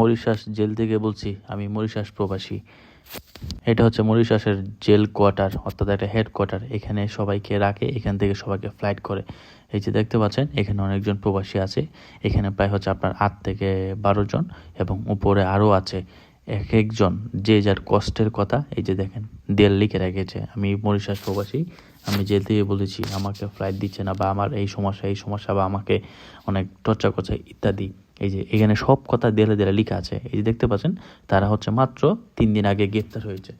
Mauritius jail থেকে বলছি, আমি মরিশাস প্রবাসী। এটা হচ্ছে মরিশাসের জেল কোয়ার্টার, অর্থাৎ একটা হেড কোয়ার্টার এখানে সবাইকে রাখে, এখান থেকে সবাইকে ফ্লাইট করে। এই যে দেখতে পাচ্ছেন, এখানে অনেকজন প্রবাসী আছে। এখানে প্রায় হচ্ছে আপনার আট থেকে বারো জন এবং উপরে আরও আছে এক একজন। যে যার কষ্টের কথা, এই যে দেখেন দেল লিখে রেখেছে। আমি মরিশাস প্রবাসী, আমি জেল থেকে বলেছি, আমাকে ফ্লাইট দিচ্ছে না বা আমার এই সমস্যা এই সমস্যা বা আমাকে অনেক টর্চার করছে, ইত্যাদি। এই যে এখানে সব কথা দেলে দেলে লেখা আছে। এই যে দেখতে পাচ্ছেন, তারা হচ্ছে মাত্র তিন দিন আগে গ্রেপ্তার হয়েছে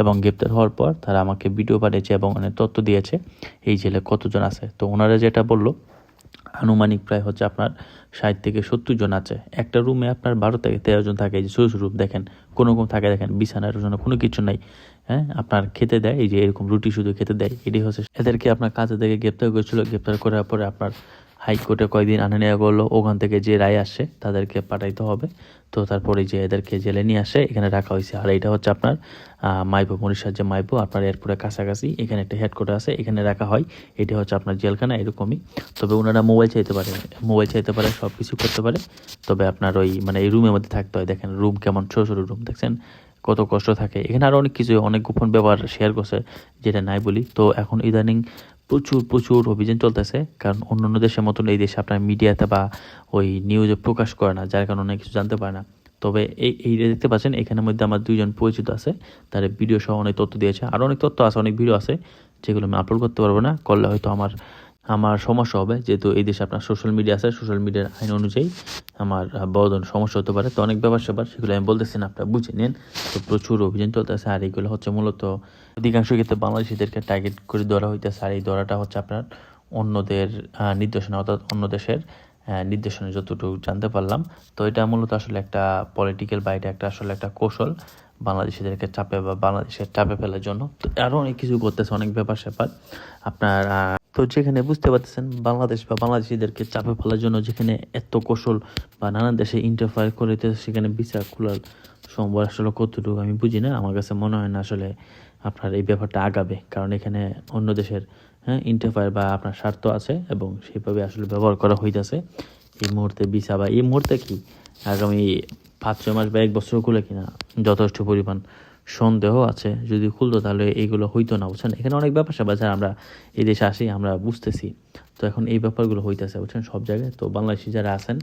এবং গ্রেপ্তার হওয়ার পর তারা আমাকে ভিডিও পাঠিয়েছে এবং অনেক তথ্য দিয়েছে। এই জেলে কতজন আছে? তো ওনারা যেটা বলল, আনুমানিক প্রায় হচ্ছে আপনার ষাট থেকে সত্তর জন আছে। একটা রুমে আপনার বারো থেকে তেরো জন থাকে। এই যে ছোটো রুম দেখেন, কোনো রকম থাকে দেখেন, বিছানার জন্য কোনো কিছু নাই। হ্যাঁ আপনার খেতে দেয়, এই যে এরকম রুটি শুধু খেতে দেয় এটি হচ্ছে এদেরকে আপনার কাজে থেকে গ্রেপ্তার করেছিল। গ্রেপ্তার করার পরে আপনার হাইকোর্টে কয়েকদিন আনা নেওয়া করল ওখান থেকে যে রায় আসে তাদেরকে পাঠাইতে হবে। তো তারপরে যে এদেরকে জেলে নিয়ে আসে, এখানে রাখা হয়েছে। আর এটা হচ্ছে আপনার মাইপো মরিশার যে মাইপো আপনার এয়ারপোর্টের কাছাকাছি, এখানে একটা হেডকোয়ার্টার আছে, এখানে রাখা হয়। এটা হচ্ছে আপনার জেলখানা, এরকমই। তবে ওনারা মোবাইল চাইতে পারে, মোবাইল চাইতে পারে সব কিছু করতে পারে। তবে আপনার ওই মানে এই রুমের মধ্যে থাকতে হয়। দেখেন, রুম কেমন, ছোটো ছোটো রুম, দেখছেন? কত কষ্ট থাকে। এখানে আরও অনেক কিছু, অনেক গোপন ব্যবহার শেয়ার করছে, যেটা নাই বলি। তো এখন ইদানিং প্রচুর প্রচুর অভিযান চলতেছে। কারণ অন্য অন্য দেশের মতন এই দেশে আপনার মিডিয়াতে বা ওই নিউজে প্রকাশ করে না, যার কারণে অনেক কিছু জানতে পারে না। তবে এই এই দেখতে পাচ্ছেন, এখানের মধ্যে আমার দুইজন পরিচিত আছে। তারা ভিডিও সহ অনেক তথ্য দিয়েছে। আরও অনেক তথ্য আছে, অনেক ভিডিও আছে, যেগুলো আমি আপলোড করতে পারব না। করলে হয়তো আমার আমার সমস্যা হবে, যেহেতু এই দেশে আপনার সোশ্যাল মিডিয়া আছে সোশ্যাল মিডিয়ার আইন অনুযায়ী আমার ধরনের সমস্যা হতে পারে। তো অনেক ব্যাপার স্যাপার, সেগুলো আমি বলতেছি না, আপনারা বুঝে নিন। তো প্রচুর অভিযান চলতেছে আর এইগুলো হচ্ছে মূলত অধিকাংশ ক্ষেত্রে বাংলাদেশিদেরকে টার্গেট করে ধরা হইতেছে। আর এই ধরাটা হচ্ছে আপনার অন্যদের নির্দেশনা, অর্থাৎ অন্য দেশের নির্দেশনা যতটুকু জানতে পারলাম। তো এটা মূলত আসলে একটা পলিটিক্যাল বা এটা একটা আসলে একটা কৌশল বাংলাদেশিদেরকে চাপে বা বাংলাদেশের চাপে ফেলার জন্য। তো আরও অনেক কিছু করতেছে, অনেক ব্যাপার স্যাপার। আপনার তো যেখানে বুঝতে পারতেছেন, বাংলাদেশ বা বাংলাদেশিদেরকে চাপে ফেলার জন্য যেখানে এত কৌশল বা নানান দেশে ইন্টারফায়ার করে সেখানে বিচার খোলার সম্ভব আসলে কতটুকু আমি বুঝি না। আমার কাছে মনে হয় না আসলে আপনার এই ব্যাপারটা আগাবে। কারণ এখানে অন্য দেশের হ্যাঁ ইন্টারফায়ার বা আপনার স্বার্থ আছে এবং সেইভাবে আসলে ব্যবহার করা হইতেছে। এই মুহূর্তে ভিসা বা এই মুহূর্তে কি? আগামী পাঁচ ছয় মাস বা এক বছর খুলে কিনা যথেষ্ট পরিমাণ সন্দেহ আছে, যদি খুলতো তাহলে এইগুলো হইতো না, বুঝছেন? এখানে অনেক ব্যাপার স্যাপার আমরা এই দেশে আসি, আমরা বুঝতেছি। তো এখন এই ব্যাপারগুলো হইতেছে, বুঝছেন? সব জায়গায়। তো বাংলাদেশি যারা আছেন,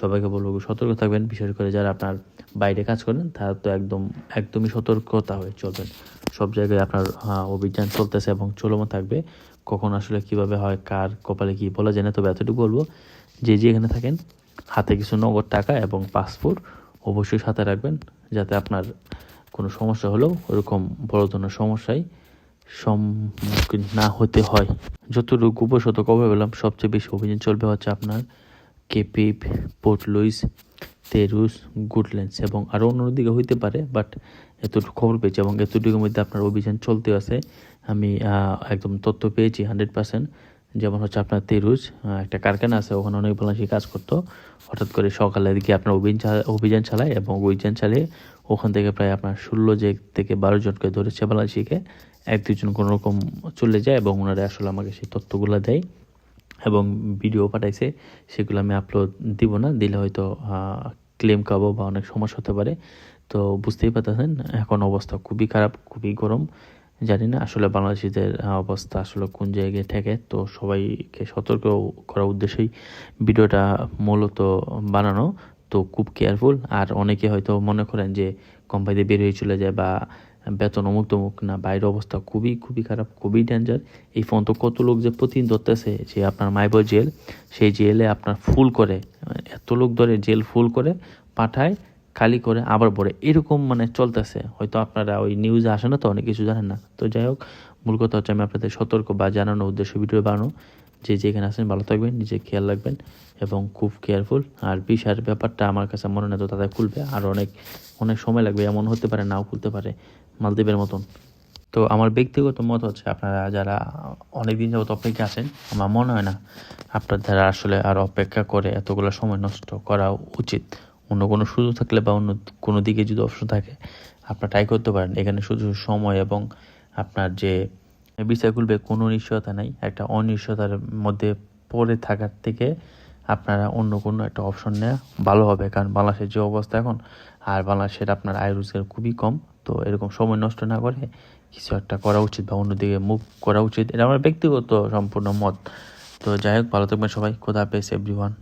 সবাইকে বলব সতর্ক থাকবেন, বিশেষ করে যারা আপনার বাইরে কাজ করেন, তারা তো একদম, একদমই সতর্কতা হয়ে চলবেন। সব জায়গায় আপনার অভিযান চলতেছে এবং চলমান থাকবে। কখন আসলে কীভাবে হয়, কার কপালে কি বলা যায় না, তবে এতটুকু বলব, যে যে এখানে থাকেন, হাতে কিছু নগদ টাকা এবং পাসপোর্ট অবশ্যই সাথে রাখবেন, যাতে আপনার কোনো সমস্যা হলেও ওরকম বড় ধরনের সমস্যায় সম্মুখীন না হতে হয়। যতটুকু উপশত কবে পেলাম, সবচেয়ে বেশি অভিযান চলবে হচ্ছে আপনার কেপিপ পোর্ট লুইস তেরুস গুডল্যান্ডস এবং আরও অন্য দিকে হইতে পারে, বাট এতটুকু খবর পেয়েছি এবং এতটুকুর মধ্যে আপনার অভিযান চলতে আছে। আমি একদম তথ্য পেয়েছি হান্ড্রেড পার্সেন্ট। যেমন হচ্ছে আপনার তেরুজ একটা কারখানা আছে, ওখানে অনেক বাংলাদেশি কাজ করতো। হঠাৎ করে সকালের দিকে আপনার অভিযান অভিযান চালায় এবং অভিযান চালিয়ে ওখান থেকে প্রায় আপনার ষোলো যে থেকে বারো জনকে ধরেছে বাংলাদেশিকে, এক দুজন কোনো রকম চলে যায় এবং ওনারা আসলে আমাকে সেই তথ্যগুলো দেয় এবং ভিডিও পাঠাইছে। সেগুলো আমি আপলোড দিব না, দিলে হয়তো ক্লেম খাব বা অনেক সমস্যা হতে পারে। তো বুঝতেই পারতেছেন, এখন অবস্থা খুবই খারাপ, খুবই গরম। জানি না আসলে বাংলাদেশিদের অবস্থা আসলে কোন জায়গায় ঠেকে তো সবাইকে সতর্ক করার উদ্দেশ্যেই ভিডিওটা মূলত বানানো। তো খুব কেয়ারফুল আর অনেকে হয়তো মনে করেন যে কোম্পানিতে বের হয়ে চলে যায় বা বেতন অমুক তমুক না, বাইরের অবস্থা খুবই খুবই খারাপ, খুবই ডেঞ্জার এই ফোন তো কত লোক যে প্রতিদিন ধরতেছে যে আপনার মাইব জেল সেই জেলে আপনার ফুল করে, এত লোক ধরে জেল ফুল করে পাঠায় খালি করে আবার পড়ে। এরকম মানে চলতেছে। হয়তো আপনারা ওই নিউজে আসে না তো, অনেক কিছু জানেন না। তো যাই হোক, মূল কথা হচ্ছে আমি আপনাদের সতর্ক বা জানানোর উদ্দেশ্য ভিডিও বানানো। যে যেখানে আসেন ভালো থাকবেন নিজে খেয়াল রাখবেন এবং খুব কেয়ারফুল আর বিষার ব্যাপারটা আমার কাছে মনে নেই তো তাদের খুলবে। আর অনেক অনেক সময় লাগবে, এমন হতে পারে, নাও খুলতে পারে। মালদ্বীপের মতন। তো আমার ব্যক্তিগত মত হচ্ছে, আপনারা যারা অনেক দিন যাবত অপেক্ষা আছেন, আমার মনে হয় না আপনার দ্বারা আসলে আর অপেক্ষা করে এতগুলো সময় নষ্ট করা উচিত। অন্য কোনো সুযোগ থাকলে বা অন্য কোনো দিকে যদি অপশন থাকে, আপনার ট্রাই করতে পারেন। এখানে শুধু সময় এবং আপনার যে বিষয় খুলবে কোনো নিশ্চয়তা নেই, একটা অনিশ্চয়তার মধ্যে পড়ে থাকার থেকে আপনারা অন্য কোনো একটা অপশন নেওয়া ভালো হবে। কারণ বাংলাদেশের যে অবস্থা এখন, আর বাংলাদেশের আপনার আয় রোজগার খুবই কম, তো এরকম সময় নষ্ট না করে কিছু একটা করা উচিত বা অন্যদিকে মুভ করা উচিত। এটা আমার ব্যক্তিগত সম্পূর্ণ মত। তো যাই হোক, ভালো থাকবেন সবাই। খোদা হাফেজ এভরিওয়ান